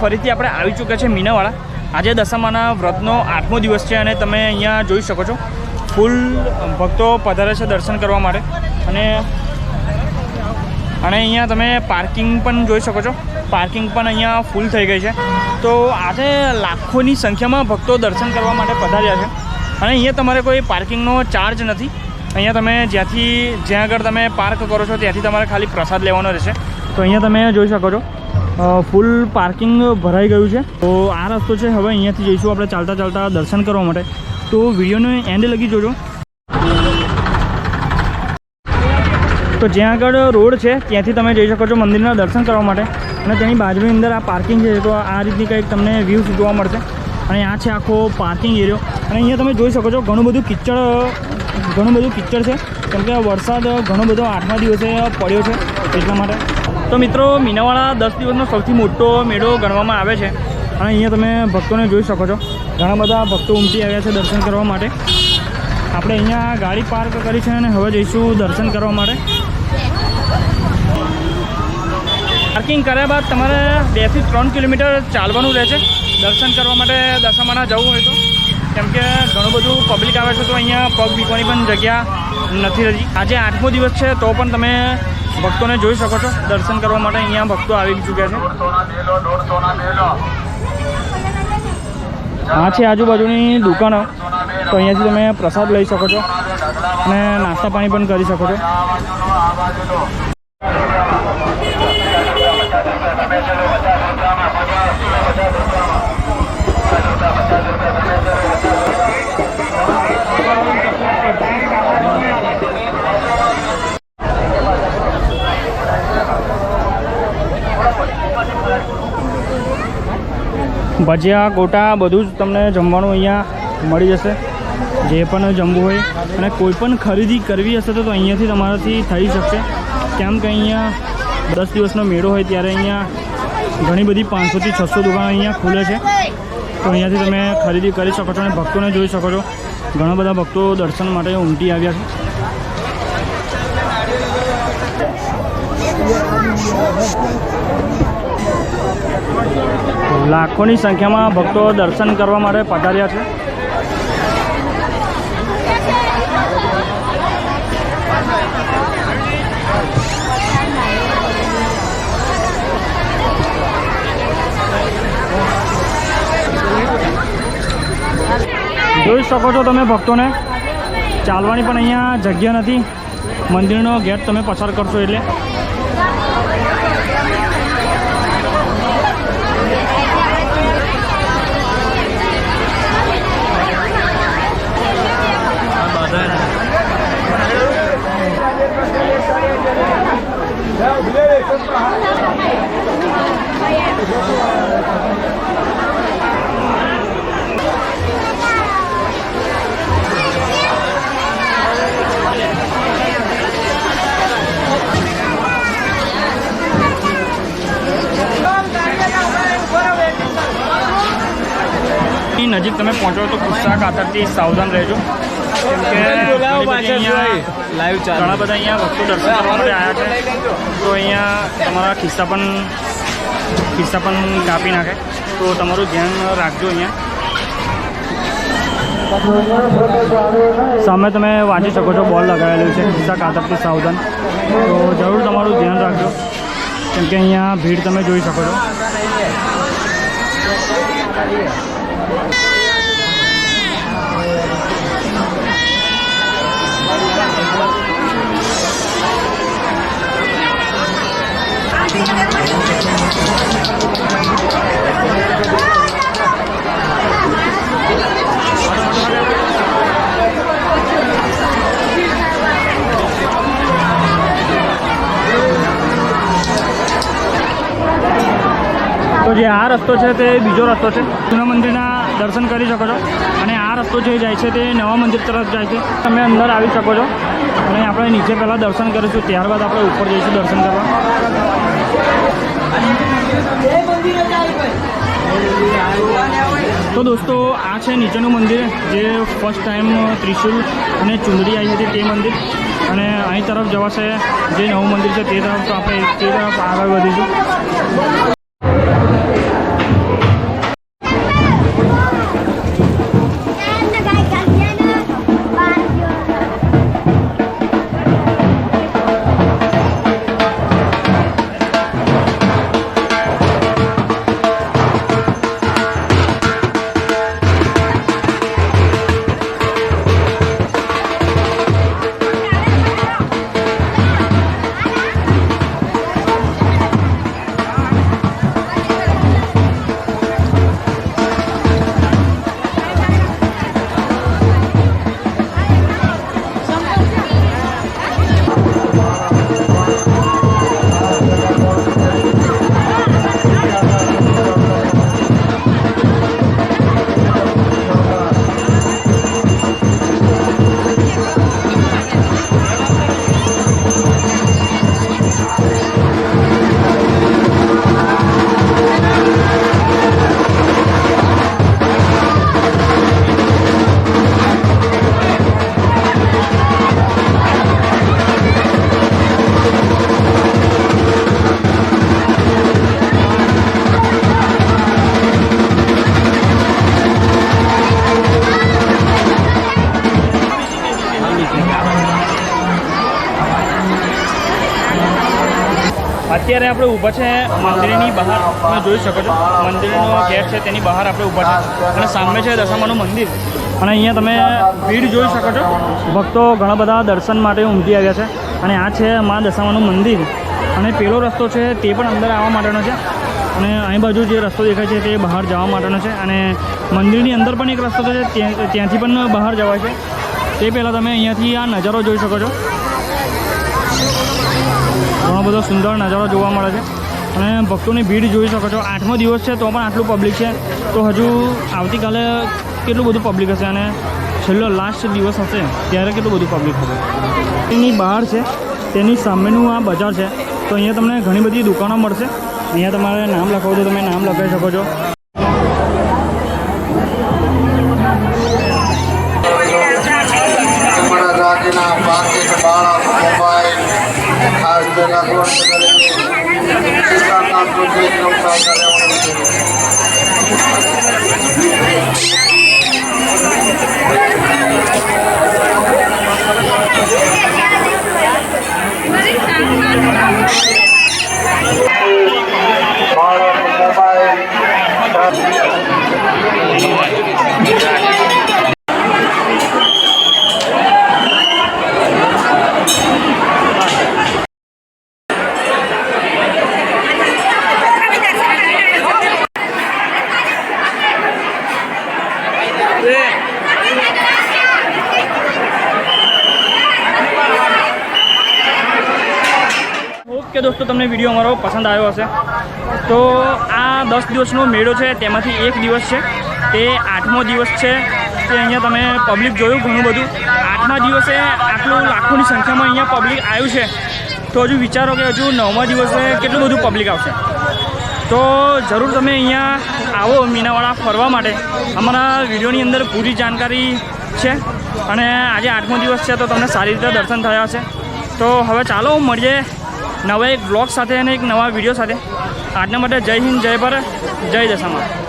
ફરીથી આપણે આવી ચૂક્યા છે મીનાવાળા આજે દશામાના વ્રતનો આઠમો દિવસ છે અને તમે અહીંયા જોઈ શકો છો. ફૂલ ભક્તો પધારે છે દર્શન કરવા માટે. અને અને અહીંયા તમે પાર્કિંગ પણ જોઈ શકો છો. પાર્કિંગ પણ અહીંયા ફૂલ થઈ ગઈ છે. તો આજે લાખોની સંખ્યામાં ભક્તો દર્શન કરવા માટે પધાર્યા છે. અને અહીંયા તમારે કોઈ પાર્કિંગનો ચાર્જ નથી. અહીંયા તમે જ્યાંથી, જ્યાં આગળ તમે પાર્ક કરો છો, ત્યાંથી તમારે ખાલી પ્રસાદ લેવાનો રહેશે. તો અહીંયા તમે જોઈ શકો છો. ફૂલ પાર્કિંગ ભરાઈ ગયું છે. તો આ રસ્તો છે, હવે અહીંયાથી જઈશું આપણે ચાલતા ચાલતા દર્શન કરવા માટે. તો વિડીયોને એન્ડ લગી જોજો. તો જ્યાં આગળ રોડ છે, ત્યાંથી તમે જઈ શકો છો મંદિરના દર્શન કરવા માટે. અને તેની બાજુની અંદર આ પાર્કિંગ છે, તો આ રીતની કંઈક તમને વ્યૂ જોવા મળશે. અને આ છે આખો પાર્કિંગ એરિયો અને અહીંયા તમે જોઈ શકો છો, ઘણું બધું કિચડ, ઘણું બધું કિચડ છે. કેમ કે વરસાદ ઘણો બધો આઠમા દિવસે પડ્યો છે એટલા માટે. તો મિત્રો મીનાવાળા દસ દિવસનો સૌથી મોટો મેળો ગણવામાં આવે છે. અને અહીંયા તમે ભક્તોને જોઈ શકો છો. ઘણા બધા ભક્તો ઉમટી આવ્યા છે દર્શન કરવા માટે. આપણે અહીંયા ગાડી પાર્ક કરી છે અને હવે જઈશું દર્શન કરવા માટે. પાર્કિંગ કર્યા બાદ તમારે બેથી ત્રણ કિલોમીટર ચાલવાનું રહે દર્શન કરવા માટે દશામાના જવું હોય તો. કેમ કે ઘણું બધું પબ્લિક આવે છે તો અહીંયા પગ મૂકવાની પણ જગ્યા નથી રહી આજે આઠમો દિવસ છે, તો પણ તમે ભક્તોને જોઈ શકો છો, દર્શન કરવા માટે અહીંયા ભક્તો આવી ચૂક્યા છે. આ છે આજુબાજુની દુકાનો, તો અહીંયાથી તમે પ્રસાદ લઈ શકો છો અને નાસ્તા પાણી પણ કરી શકો છો. ભજીયા, ગોટા બધું જ તમને જમવાનું અહીંયા મળી જશે. જે પણ જમવું હોય. અને કોઈ પણ ખરીદી કરવી હશે તો અહીંયાથી તમારાથી થઈ શકશે. કેમ કે અહીંયા દસ દિવસનો મેળો હોય ત્યારે અહીંયા ઘણી બધી પાંચસોથી છસો દુકાનો અહીંયા ખુલે છે. તો અહીંયાથી તમે ખરીદી કરી શકો છો અને ભક્તોને જોઈ શકો છો. ઘણા બધા ભક્તો દર્શન માટે ઉમટી આવ્યા છે. લાખોની સંખ્યામાં ભક્તો દર્શન કરવા માટે પધાર્યા છે. જોઈ શકો છો તમે ભક્તોને, ચાલવાની પણ અહીંયા જગ્યા નથી. મંદિરનો ગેટ તમે પસાર કરશો એટલે. નજીક તમે પહોંચો તો ગુસ્સા કાતરથી સાવધાન રહેજો કેમ કે ઘણી બધી અહીંયા લાઈવ ઘણા બધા અહીંયા ભક્તો દર્શન કરવા માટે આવ્યા છે તો અહીંયા તમારા ખિસ્સા પણ ખિસ્સા પણ કાપી નાખે તો તમારું ધ્યાન રાખજો અહીંયા સામે તમે વાંચી શકો છો બોલ લગાવેલું છે ખિસ્સા કાતરથી સાવધાન તો જરૂર તમારું ધ્યાન રાખજો કેમ કે અહીંયા ભીડ તમે જોઈ શકો છો જે આ રસ્તો છે તે બીજો રસ્તો છે. જૂના મંદિરના દર્શન કરી શકો છો. અને આ રસ્તો જે જાય છે તે નવા મંદિર તરફ જાય છે. તમે અંદર આવી શકો છો. અને આપણે નીચે પહેલાં દર્શન કરીશું. ત્યારબાદ આપણે ઉપર જઈશું દર્શન કરવા. તો દોસ્તો, આ છે નીચેનું મંદિર, જે ફર્સ્ટ ટાઈમ ત્રિશુલ અને ચુંદડી આવી હતી તે મંદિર. અને અહીં તરફ જવાશે જે નવું મંદિર છે તે તરફ તો આપણે તે તરફ આગળ વધીશું. અત્યારે આપણે ઊભા છે મંદિરની બહાર. તમે જોઈ શકો છો. મંદિરનો ગેટ છે, તેની બહાર આપણે ઊભા છે. અને સામે છે દશામાનું મંદિર. અને અહીંયા તમે ભીડ જોઈ શકો છો. ભક્તો ઘણા બધા દર્શન માટે ઉમટી આવ્યા છે. અને આ છે મા દશામાનું મંદિર. અને પેલો રસ્તો છે તે પણ અંદર આવવા માટેનો છે. અને અહીં બાજુ જે રસ્તો દેખાય છે તે બહાર જવા માટેનો છે. અને મંદિરની અંદર પણ એક રસ્તો છે, ત્યાં, ત્યાંથી પણ બહાર જવાય છે. તે પહેલાં તમે અહીંયાથી આ નજારો જોઈ શકો છો. બધો સુંદર નજારો જોવા મળે છે. અને ભક્તોની ભીડ જોઈ શકો છો. આઠમો દિવસ છે, તો પણ આટલું પબ્લિક છે. તો હજુ આવતીકાલે કેટલું બધું પબ્લિક હશે અને છેલ્લો લાસ્ટ દિવસ હશે, ત્યારે કેટલું બધું પબ્લિક હશે? એની બહાર છે, તેની સામેનું આ બજાર છે. તો અહીંયા તમને ઘણી બધી દુકાનો મળશે. અહીંયા તમારે નામ લખાવું તો તમે નામ લખાવી શકો છો. પાકીટ ಜಿಲ್ಲಾ ઓકે દોસ્તો, તમને વીડિયો અમારો પસંદ આવ્યો હશે. તો આ દસ દિવસનો મેળો છે, તેમાંથી એક દિવસ છે. તે આઠમો દિવસ છે તે અહીંયા તમે પબ્લિક જોયું ઘણું બધું. આઠમા દિવસે આટલું લાખોની સંખ્યામાં અહીંયા પબ્લિક આવ્યું છે. તો હજુ વિચારો કે હજુ નવમા દિવસે કેટલું બધું પબ્લિક આવશે. તો જરૂર તમે અહીંયા આવો મીનાવાળા ફરવા માટે. અમારા વિડીયોની અંદર પૂરી જાણકારી છે અને આજે આઠમો દિવસ છે, તો તમને સારી રીતે દર્શન થયા છે તો હવે ચાલો મળીએ. નવા એક બ્લોગ સાથે અને એક નવા વીડિયો સાથે. આજના માટે જય હિન્દ, જય ભારત, જય દશામાં